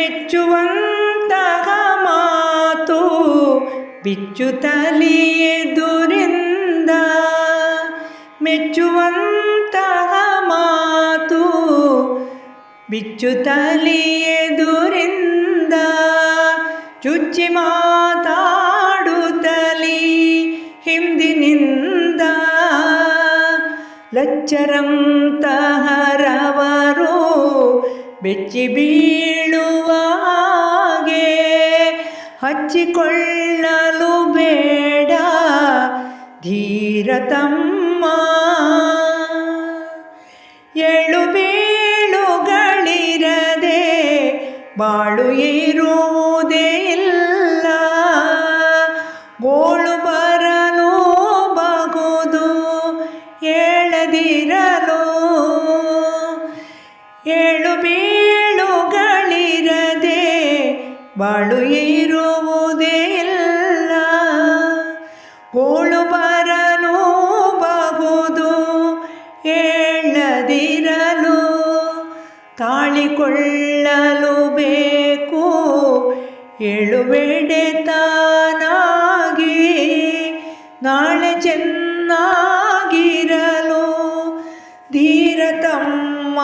ಮೆಚ್ಚುವಂತಹ ಮಾತು ಬಿಚ್ಚುತ್ತಲಿ ಎದುರಿಂದ. ಮೆಚ್ಚುವಂತಹ ಮಾತು ಬಿಚ್ಚುತ್ತಲಿ ಎದುರಿಂದ. ಚುಚ್ಚಿ ಮಾತಾಡುತ್ತಲಿ ಹಿಂದಿನಿಂದ. ಲಚ್ಚರಂತಹರವರು ಬೆಚ್ಚಿ ಬೀಳುವಾಗೆ ಹಚ್ಚಿಕೊಳ್ಳಲು ಬೇಡ ಧೀರತಮ್ಮ. ಏಳು ಬೀಳುಗಳಿರದೆ ಬಾಳು ಇರುವುದೇ ಇಲ್ಲ. ಗೋಳು ಬರಲು ಬಗುದು ಏಳದಿರಲು ಬಾಳು ಇರುವುದೇ ಇಲ್ಲ ಬರನು ಬಹುದು ಹೇಳದಿರಲು ತಾಳಿಕೊಳ್ಳಲು ಬೇಕು. ಹೇಳುಬೇಡೆ ತಾನಾಗಿ ನಾಳೆ ಚೆನ್ನಾಗಿರಲು ಧೀರತಮ್ಮ